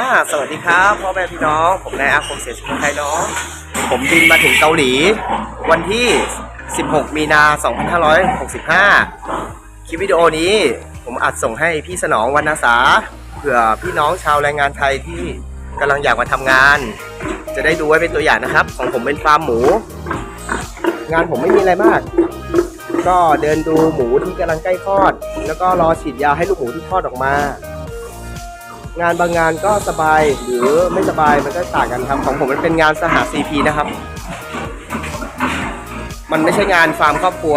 อ่าสวัสดีครับพ่อแม่พี่น้อง ผมนายอาคมเสียชุมไทยน้องผมบินมาถึงเกาหลี วันที่ 16 มีนา 2565 คลิปวิดีโอนี้ผมอัดส่งให้พี่สนองวรรณสาเผื่อพี่น้องชาวแรงงานไทยที่กำลังอยากมาทำงาน จะได้ดูไว้เป็นตัวอย่างนะครับ ของผมเป็นฟาร์มหมู งานผมไม่มีอะไรมาก ก็เดินดูหมูที่กำลังใกล้คลอด แล้วก็รอฉีดยาให้ลูกหมูที่คลอดออกมา งานบางงานก็สบายหรือไม่สบายมันก็ต่างกันครับ ของผมมันเป็นงานสห CP นะครับ มันไม่ใช่งานฟาร์มครอบครัว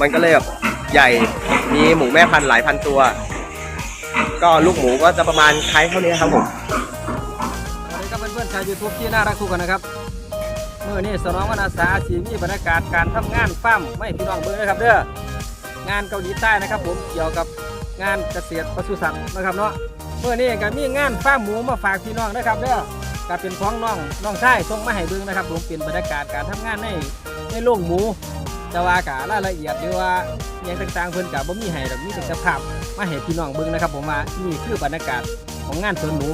มันก็เลยแบบใหญ่มีหมูแม่พันธุ์หลายพันตัว ก็ลูกหมูก็จะประมาณคล้ายเท่านี้ครับผมสวัสดีครับเพื่อนๆชาวยูทูบที่น่ารักทุกคนนะครับเมื่อนี้สนองวรรณสาสีมีบรรยากาศการทำงานฟาร์มไม่พี่น้องเบิ่งนะครับเด้องานเกาหลีใต้นะครับ ผมเกี่ยวกับงานเกษตรปศุสัตว์นะครับเนาะ เมื่อนี้ก็มีงานฟาหมูมาฝากพี่น้องนะครับเด้อก็เป็นของน้องน้องชายส่งมาให้เบิ่งนะครับผมเป็นบรรยากาศการทำงานในในโรงหมูแต่ว่ากะรายละเอียดหรือว่าอย่างต่างๆเพิ่นกะบ่มีให้ดอกมีแต่สภาพมาให้พี่น้องเบิ่งนะครับ ผมว่านี่คือบรรยากาศของงานสวนหมู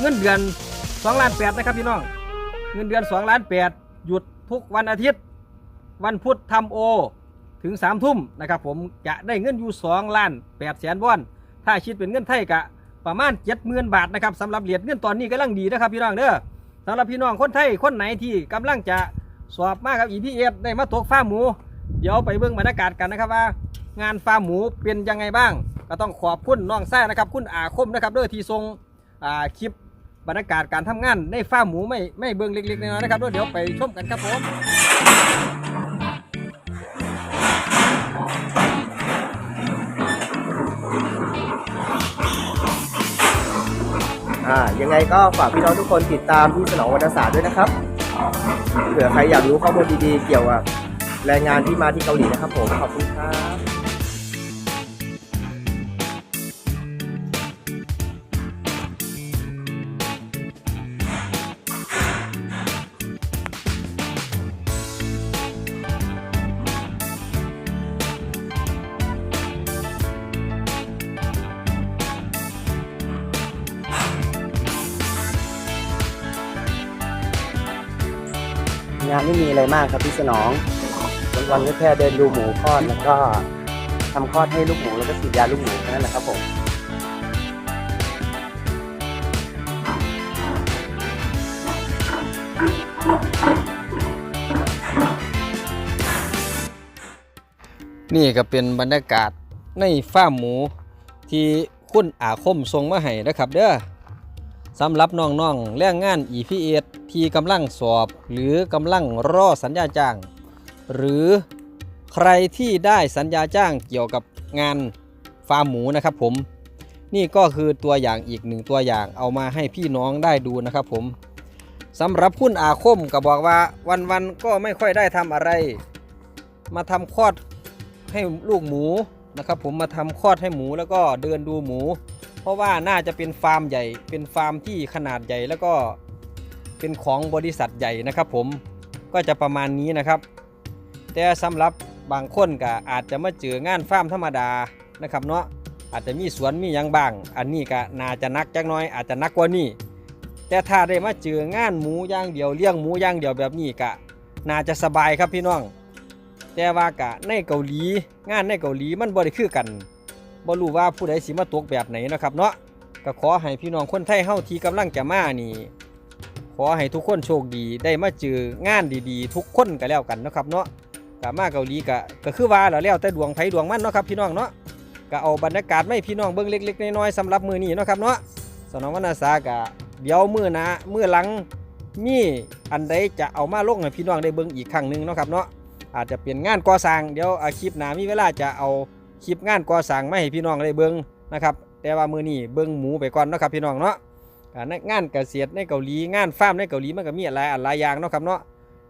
เงินเดือน2ล้าน8นะครับพี่น้องเงินเดือน2ล้าน8หยุดทุกวันอาทิตย์ วันพุธทำโอถึง3ทุ่มนะครับผมจะได้เงินอยู่2ล้าน8แสนวอนถ้าคิดเป็นเงินไทยกะ ประมาณ70,000บาทนะครับสำหรับเหรียญเงินตอนนี้กำลังดีนะครับพี่น้องเด้อสำหรับพี่น้องคนไทยคนไหนที่กำลังจะสอบมากับ EPS ได้มาตกฟาหมู เดี๋ยวไปเบิ่งบรรยากาศกันนะครับว่า งานฟาร์มหมูเป็นยังไงบ้าง ก็ต้องขอบคุณน้องแซ่นะครับ คุณอาคมนะครับด้อที่ทรงอาคลิปบรรยากาศการทำงานในฟาร์มหมูไม่ไม่เบิ่งเล็กๆน้อยๆนะครับด้อเดี๋ยวไปชมกันครับผม อ่ายังไงก็ฝากพี่น้องทุกคนติดตามที่สนองวรรณศาสตร์ด้วยนะครับเผื่อใครอยากรู้ข้อมูลดีๆเกี่ยวกับแรงงานที่มาที่เกาหลีนะครับผมขอบคุณครับ งานไม่มีอะไรมากครับพี่สนองวันๆก็แค่เดินดูหมูคลอดแล้วก็ทำคลอดให้ลูกหมูแล้วก็ฉีดยาลูกหมูแค่นั้นแหละครับผมนี่ก็เป็นบรรยากาศในฟาร์มหมูที่คุณอาคมทรงมาให้นะครับเด้อ สำหรับน้องๆแรงงาน EPS ที่กำลังสอบ หรือกำลังรอสัญญาจ้าง หรือใครที่ได้สัญญาจ้างเกี่ยวกับงานฟาร์มหมูนะครับผม นี่ก็คือตัวอย่างอีกหนึ่งตัวอย่างเอามาให้พี่น้องได้ดูนะครับผมสำหรับคุณอาคมก็บอกว่าวันๆก็ไม่ค่อยได้ทำอะไร มาทำคลอดให้ลูกหมูนะครับผมมาทำคลอดให้หมูแล้วก็เดินดูหมู เพราะว่าน่าจะเป็นฟาร์มใหญ่ เป็นฟาร์มที่ขนาดใหญ่แล้วก็เป็นของบริษัทใหญ่นะครับผมก็จะประมาณนี้นะครับ แต่สำหรับบางคนก็อาจจะมาเจองานฟาร์มธรรมดานะครับเนาะอาจจะมีสวนมียังบ้าง อันนี้ก็น่าจะนักจักน้อยอาจจะนักกว่านี้แต่ถ้าได้มาเจองานหมูย่างเดียวเลี้ยงหมูย่างเดียวแบบนี้ก็น่าจะสบายครับพี่น้อง แต่ว่ากะในเกาหลีงานในเกาหลีมันบ่ได้คือกัน บ่รู้ว่าผู้ใดสิมาตกแบบไหนนะครับเนาะก็ขอให้พี่น้องคนไทยเฮาที่กำลังจะมานี่ ขอให้ทุกคนโชคดีได้มาเจองานดีๆ ทุกคนก็แล้วกันนะครับเนาะก็มาเกาหลีก็ก็คือว่าแล้วแล้วแต่ดวงไผดวงมันเนาะครับพี่น้องเนาะก็เอาบรรยากาศไม่พี่น้องเบิ่งเล็ก ๆน้อยๆสำหรับมือนี้เนาะครับเนาะสนองวรรณสากะเดี๋ยวมือน้ามื้อหลังมีอันใดจะเอามาลงให้พี่น้องได้เบิ่งอีกครั้งหนึ่งเนาะครับเนาะอาจจะเป็นงานก่อสร้างเดี๋ยวอาคลิปหน้ามีเวลาจะเอา คลิปงานก่อสร้างไมาให้พี่น้องได้เบิ่งนะครับ แต่ว่ามือนี้เบิ่งหมูไปก่อนเนาะครับพี่น้องเนาะงานเกษตรในเกาหลีงานฟาร์มในเกาหลีมันก็มีหลายหลายอย่างเนาะครับเนาะ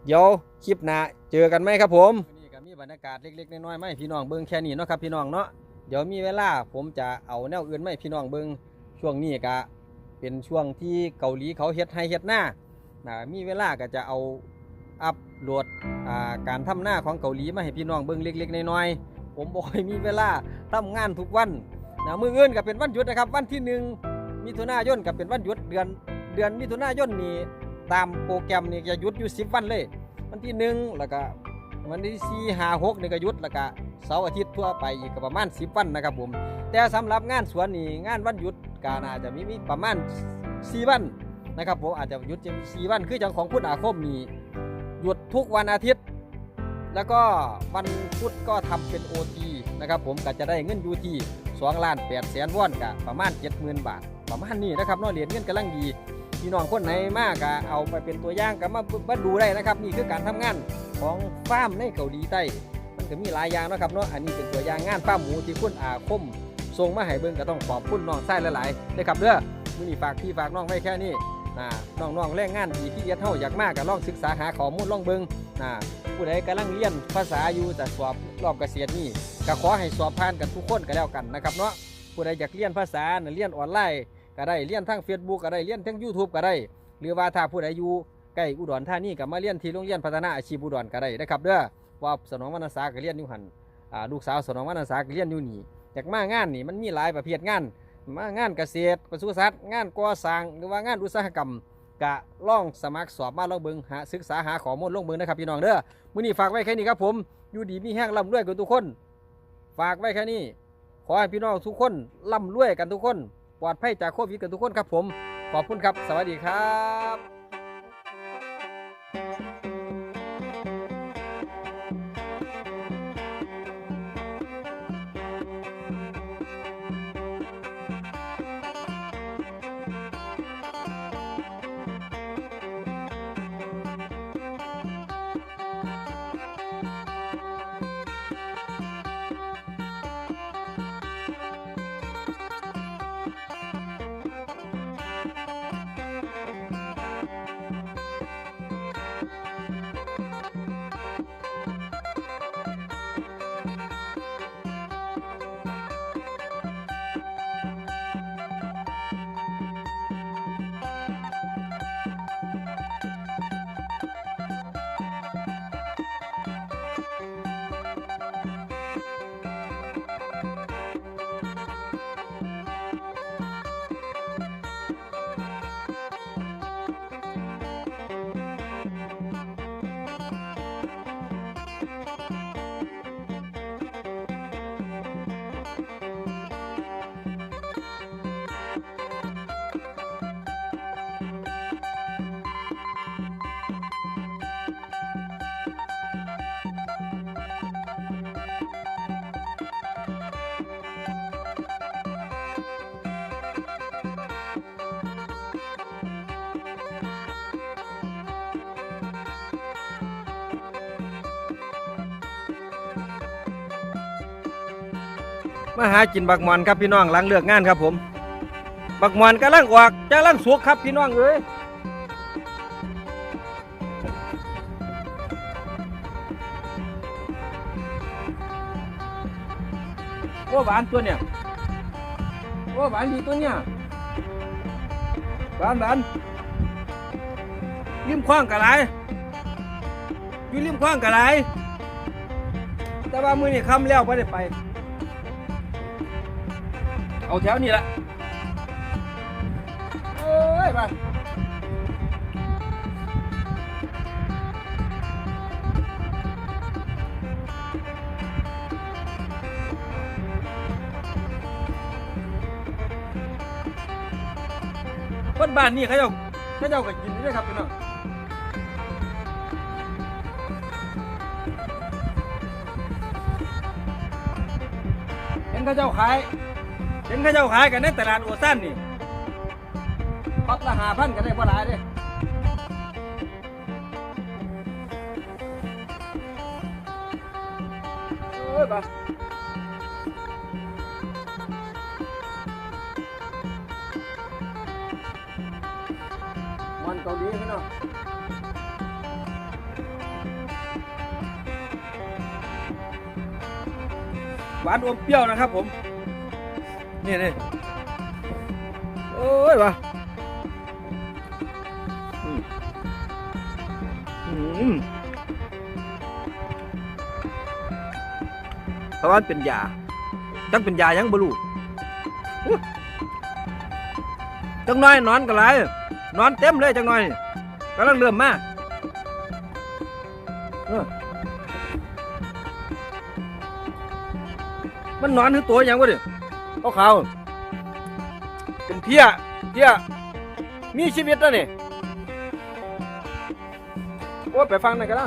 เดี๋ยวคลิปหน้าเจอกันไหมครับผมนี่ก็มีบรรยากาศเล็กๆน้อยๆมาให้พี่น้องเบิ่งแค่นี้เนาะครับพี่น้องเนาะเดี๋ยวมีเวลาผมจะเอาแนวอื่นมาให้พี่น้องเบิ่งช่วงนี้ก็เป็นช่วงที่เกาหลีเขาเฮ็ดให้เฮ็ดหน้านะมีเวลาก็จะเอาอัพโหลดการทำหน้าของเกาหลีมาให้พี่น้องเบิ่งเล็กๆน้อยๆ ผมบ่ค่อยมีเวลาทำงานทุกวันนะมืออื่นก็เป็นวันหยุดนะครับ วันที่หนึ่งมิถุนายนก็เป็นวันหยุดเดือนเดือนมิถุนายนนี่ตามโปรแกรมนี่จะหยุดอยู่10วันเลย วันที่หนึ่งแล้วก็วันที่สี่ห้าหกนี่ก็หยุดแล้วก็เสาร์อาทิตย์ทั่วไปอีกประมาณ10วันนะครับผม แต่สำหรับงานสวนนี่งานวันหยุดก็น่าจะมีมีประมาณ4วันนะครับผมอาจจะหยุดจัง4วันคือจังของคุณอาคมนี่หยุดทุกวันอาทิตย์ แล้วก็วันพุธก็ทำเป็น OT นะครับผมก็จะได้เงินอยู่ที่2ล้าน8แสนวอนกับประมาณ 70,000 บาท ประมาณนี้นะครับนอเหรียญเงินกำลังดีพี่น้องคนไหนมากก็เอาไปเป็นตัวอย่างก็มามาดูได้นะครับ นี่คือการทำงานของฟาร์มในเกาหลีใต้ มันก็มีหลายอย่างนะครับเนาะอันนี้เป็นตัวอย่างงานฟาร์มหมูที่คุณอาคมส่งมาให้เบิ่งก็ต้องขอบคุณน้องไส้หลายๆนะครับเด้อมือนี้ฝากพี่ฝากน้องไว้แค่นี้นะน้องๆแรงงานดีที่เอียดเฮาอยากมากก็ลองศึกษาหาข้อมูลลองเบิ่งนะ ผู้ใดกำลังเรียนภาษาอยู่แต่สอบรอบเกษียณนี่ก็ขอให้สอบผ่านกันทุกคนก็แล้วกันนะครับเนาะผู้ใดอยากเรียนภาษาน่ะเรียนออนไลน์ก็ได้เรียนทาง Facebook ก็ได้เรียนทาง YouTube ก็ได้ หรือว่าถ้าผู้ใดอยู่ใกล้อุดรธานีก็มาเรียนที่โรงเรียนพัฒนาอาชีพอุดรก็ได้นะครับเด้อว่าสนองวรรณศาก็เรียนอยู่หันลูกสาวสนองวรรณศาก็เรียนอยู่นี่อยากมางานนี่มันมีหลายประเภทงานมางานเกษตรปศุสัตว์งานก่อสร้างหรือว่างานอุตสาหกรรม กะล่องสมัครสอบมาล่องเบิงหาศึกษาหาข้อมูลลงเบิงนะครับพี่น้องเด้อมื้อนี้ฝากไว้แค่นี้ครับผมอยู่ดีมีแห้งร่ำรวยกันทุกคน ฝากไว้แค่นี้ ขอให้พี่น้องทุกคนร่ำรวยกันทุกคน ปลอดภัยจากโควิดกันทุกคนครับผม ขอบคุณครับ สวัสดีครับ มาหากินบักมอนครับพี่น้องหลังเลือกงานครับผม บักมอนกำลังออกกำลังสุกครับพี่น้องเอ้ยโอ้หวานตัวเนี่ยโอ้หวานดีตัวเนี่ยหวานหวานริมคว้างกะไรอยู่ริมคว้างกะไรแต่ว่ามือนี่คำแล้วไม่ได้ไป เอาแถวนี้ละเอ้ยไปคนบ้านนี่เขาเจ้าเขาเจ้าก็กินด้วยครับพี่น้องเห็นเขาเจ้าขาย เห็นเขาเจ้าขายกันในตลาดโอซันนี่พัดละหาพันกันได้บ่หลายเด้เอ้ยบ่มันเกาหลีพี่น้องหวานอมเปรี้ยวนะครับผม นี่นี่โอ้ยวะอืมอืมเพราะว่าเป็นยาจังเป็นยายังบลูจังน้อยนอนก็หลายนอนเต็มเลยจังน้อยกำลังเริ่มมาเออมันนอนคือตัวย่างวะดิ เขาขาวเป็นเพี้ยเพี้ยมีชีวิตแล้วนี่โอ้ไปฟังหน่อยก็ได้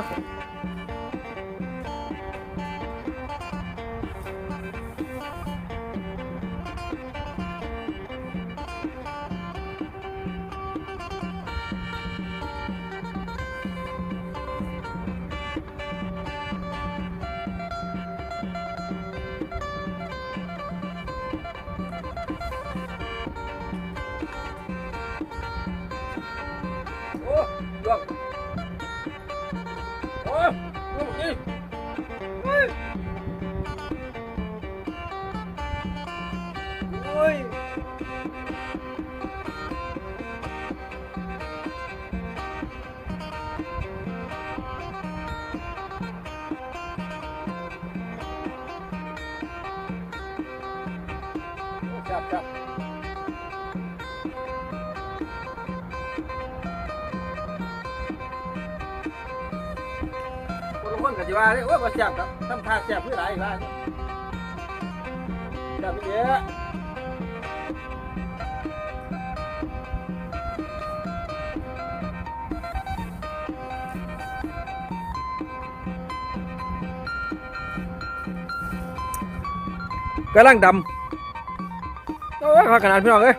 คนกันจีว่าเลยโอ้ยมาแซ่บครับทำท่าแซ่บเพื่ออะไรบ้างแซ่บเยอะกำลังดำโอ้ยขนาดพี่น้องเอ้ย